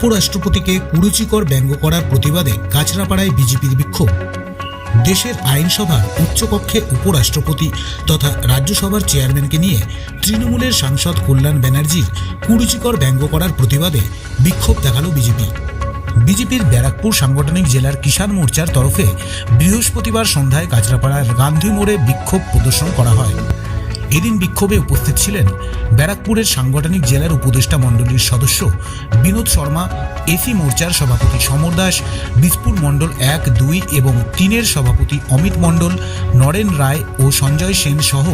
উপরাষ্ট্রপতিকে কুরুচিকর ব্যঙ্গ করার প্রতিবাদে কাছড়াপাড়ায় বিজেপির বিক্ষোভ। দেশের আইনসভার উচ্চকক্ষে উপরাষ্ট্রপতি তথা রাজ্যসভার চেয়ারম্যানকে নিয়ে তৃণমূলের সাংসদ কল্যাণ ব্যানার্জির কুরুচিকর ব্যঙ্গ করার প্রতিবাদে বিক্ষোভ দেখাল বিজেপি। বিজেপির ব্যারাকপুর সাংগঠনিক জেলার কিষাণ মোর্চার তরফে বৃহস্পতিবার সন্ধ্যায় কাছড়াপাড়ার গান্ধী মোড়ে বিক্ষোভ প্রদর্শন করা হয়। এদিন বিক্ষোভে উপস্থিত ছিলেন ব্যারাকপুরের সাংগঠনিক জেলার উপদেষ্টা মণ্ডলীর সদস্য বিনোদ শর্মা, এসি মোর্চার সভাপতি সমর দাস বিজপুর মণ্ডল এক, দুই এবং তিনের সভাপতি অমিত মণ্ডল, নরেন রায় ও সঞ্জয় সেন সহ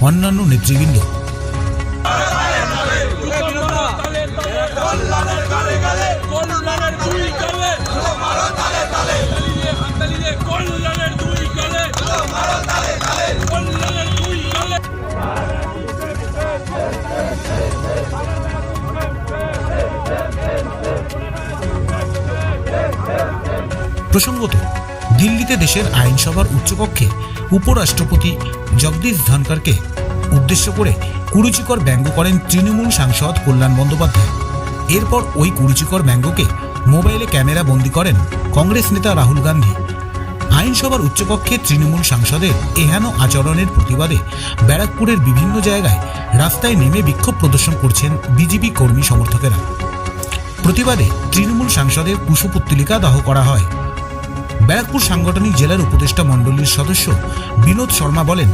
অন্যান্য নেতৃবৃন্দ। প্রসঙ্গত, দিল্লিতে দেশের আইনসভার উচ্চকক্ষে উপরাষ্ট্রপতি জগদীশ ধনকরকে উদ্দেশ্য করে কুরুচিকর ব্যঙ্গ করেন তৃণমূল সাংসদ কল্যাণ বন্দ্যোপাধ্যায়। এরপর ওই কুরুচিকর ব্যঙ্গকে মোবাইলে ক্যামেরা বন্দি করেন কংগ্রেস নেতা রাহুল গান্ধী। আইনসভার উচ্চকক্ষে তৃণমূল সাংসদের এহেন আচরণের প্রতিবাদে ব্যারাকপুরের বিভিন্ন জায়গায় রাস্তায় নেমে বিক্ষোভ প্রদর্শন করছেন বিজেপি কর্মী সমর্থকেরা। প্রতিবাদে তৃণমূল সাংসদের কুশপুত্তলিকা দাহ করা হয়। ব্যারাকপুর সাংগঠনিক জেলার উপদেষ্টা মণ্ডলীর সদস্য বিনোদ শর্মা বলেন,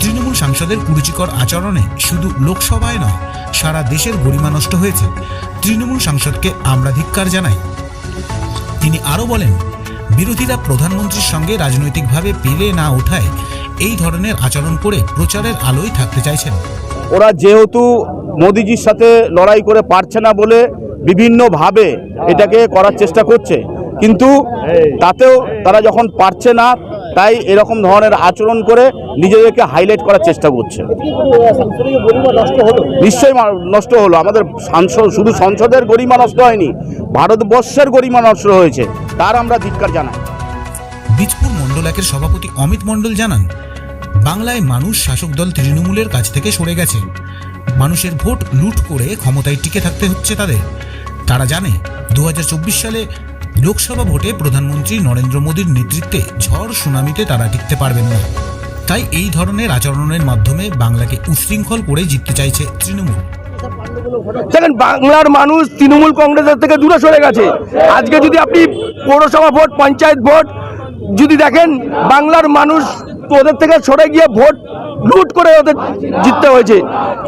তৃণমূল সাংসদের কুরুচিকর আচরণে শুধু লোকসভায় নয়, সারা দেশের গরিমা নষ্ট হয়েছে। তৃণমূল সাংসদকে আমরা ধিক্কার জানাই। তিনি আরও বলেন, বিরোধীরা প্রধানমন্ত্রীর সঙ্গে রাজনৈতিকভাবে পেলে না ওঠায় এই ধরনের আচরণ করে প্রচারের আলোয় থাকতে চাইছেন। ওরা যেহেতু মোদিজির সাথে লড়াই করে পারছে না বলে বিভিন্নভাবে এটাকে করার চেষ্টা করছে কিন্তু তাতেও তারা যখন পারছে না, তাই এরকম ধরনের আচরণ করে নিজেদেরকে হাইলাইট করার চেষ্টা করছে। নিশ্চয়ই নষ্ট হলো। আমাদের সাংসদ, শুধু সংসদের গরিমা নষ্ট হয়নি, ভারতবর্ষের গরিমা নষ্ট হয়েছে। তার আমরা ধিক্কার জানাই। বীজপুর মণ্ডল একের সভাপতি অমিত মণ্ডল জানান, বাংলায় মানুষ শাসক দল তৃণমূলের কাছ থেকে সরে গেছে। মানুষের ভোট লুট করে ক্ষমতায় টিকে থাকতে হচ্ছে তাদের। তারা জানে, দু হাজার চব্বিশ সালে লোকসভা ভোটে প্রধানমন্ত্রী নরেন্দ্র মোদীর নেতৃত্বে ঝড় সুনামিতে তারা টিকতে পারবেন না। তাই এই ধরনের আচরণের মাধ্যমে বাংলাকে উশৃঙ্খল করে জিততে চাইছে তৃণমূল। দেখেন, বাংলার মানুষ তৃণমূল কংগ্রেসের থেকে দূরে সরে গেছে। আজকে যদি আপনি পৌরসভা ভোট, পঞ্চায়েত ভোট যদি দেখেন, বাংলার মানুষ ওদের থেকে সরে গিয়ে ভোট লুট করে ওদের জিততে হয়েছে।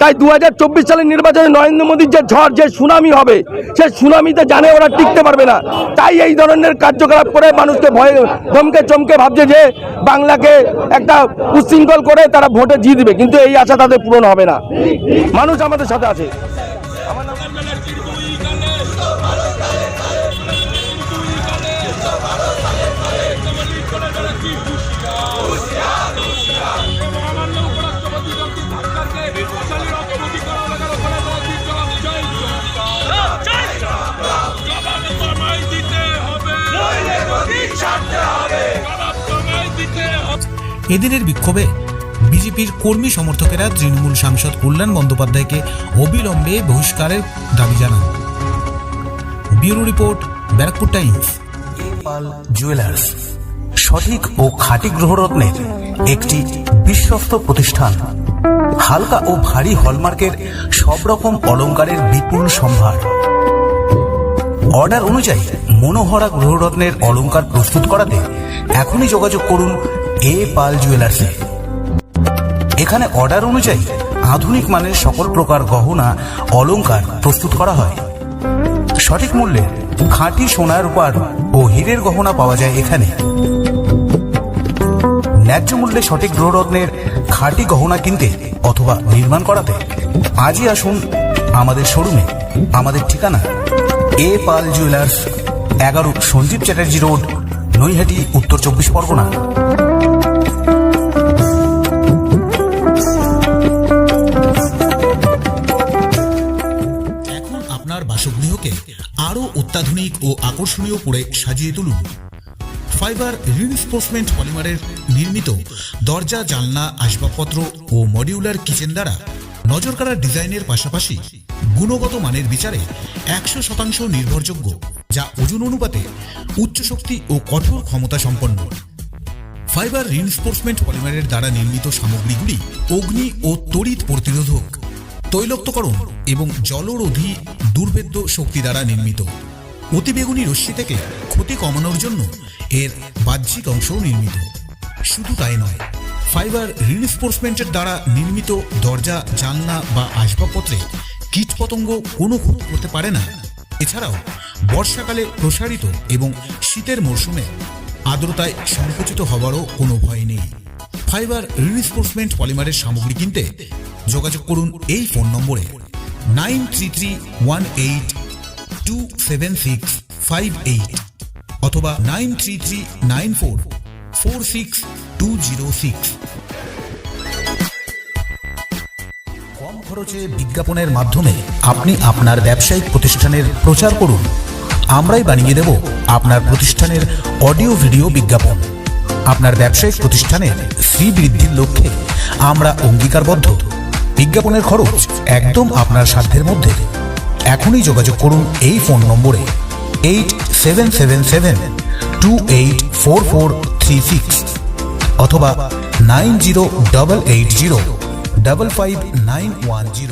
তাই দু হাজার চব্বিশ সালের নির্বাচনে নরেন্দ্র মোদীর যে ঝড়, যে সুনামি হবে, সে সুনামিতে জানে ওরা টিকতে পারবে না। তাই এই ধরনের কার্যকলাপ করে মানুষকে ভয়ে ধমকে চমকে ভাবছে যে বাংলাকে একটা উচ্ছৃঙ্খল করে তারা ভোটে জিতবে। কিন্তু এই আশা তাদের পূরণ হবে না। মানুষ আমাদের সাথে আছে। এদিনের বিক্ষোভে বিজেপির কর্মী সমর্থকেরা তৃণমূল সাংসদ কল্যাণ বন্দ্যোপাধ্যায়কে অবিলম্বে বহিষ্কারের দাবি জানান। Bureau report, Barrackpore Times. Jewellers, সঠিক ও খাঁটি গ্রহরত্নের একটি বিশ্বস্ত প্রতিষ্ঠান। হালকা ও ভারী হলমার্কের সব রকম অলংকারের বিপুল সম্ভার। অর্ডার অনুযায়ী মনোহরা গ্রহরত্নের অলংকার প্রস্তুত করাতে এখনই যোগাযোগ করুন এ পাল জুয়েলার্সে। এখানে অর্ডার অনুযায়ী আধুনিক মানের সকল প্রকার গহনা, অলংকার প্রস্তুত করা হয়। সঠিক মূল্যে খাঁটি সোনার রূপার ও হীরের গহনা পাওয়া যায় এখানে। ন্যায্য মূল্যে সঠিক গ্রহরত্নের খাঁটি গহনা কিনতে অথবা নির্মাণ করাতে আজই আসুন আমাদের শোরুমে, আমাদের ঠিকানা এ পাল জুয়েলার্স, এগারো সঞ্জীব চ্যাটার্জি রোড, নৈহাটি, উত্তর চব্বিশ পরগনা। এখন আপনার বাসগৃহকে আরও অত্যাধুনিক ও আকর্ষণীয় করে সাজিয়ে তুলুন। ফাইবার রিইনফোর্সমেন্ট পলিমারের নির্মিত দরজা, জানলা, আসবাবপত্র ও মডিউলার কিচেন দ্বারা নজর কাড়া ডিজাইনের পাশাপাশি গুণগত মানের বিচারে একশো শতাংশ নির্ভরযোগ্য, যা ওজন অনুপাতে উচ্চ শক্তি ও কঠোর ক্ষমতা সম্পন্ন। ফাইবার রিনফোর্সমেন্ট পলিমারের দ্বারা নির্মিত সামগ্রীগুলি অগ্নি ও তড়িৎ প্রতিরোধক, তৈলক্তকরণ এবং জলরোধী দুর্ভেদ্য শক্তি দ্বারা নির্মিত। অতিবেগুনি রশ্মি থেকে ক্ষতি কমানোর জন্য এর বাহ্যিক অংশও নির্মিত। শুধু তাই নয়, ফাইবার রিনফোর্সমেন্টের দ্বারা নির্মিত দরজা, জানলা বা আসবাবপত্রে কীটপতঙ্গ কোনো ক্ষতি করতে পারে না। এছাড়াও, বর্ষাকালে প্রসারিত এবং শীতের মরশুমে আর্দ্রতায় সংকুচিত হওয়ারও কোনো ভয় নেই। ফাইবার রিনফোর্সমেন্ট পলিমারের সামগ্রী কিনতে যোগাযোগ করুন এই ফোন নম্বরে nine three three one eight two seven six five eight অথবা nine three three nine four four six two zero six. খরচে বিজ্ঞাপনের মাধ্যমে আপনি আপনার ব্যবসায়িক প্রতিষ্ঠানের প্রচার করুন। আমরাই বানিয়ে দেব আপনার প্রতিষ্ঠানের অডিও ভিডিও বিজ্ঞাপন। আপনার ব্যবসায়িক প্রতিষ্ঠানের শ্রীবৃদ্ধির লক্ষ্যে আমরা অঙ্গীকারবদ্ধ। বিজ্ঞাপনের খরচ একদম আপনার সাধ্যের মধ্যে। এখনই যোগাযোগ করুন এই ফোন নম্বরে eight seven seven seven two eight four four three six অথবা nine zero double eight zero. Double five nine one zero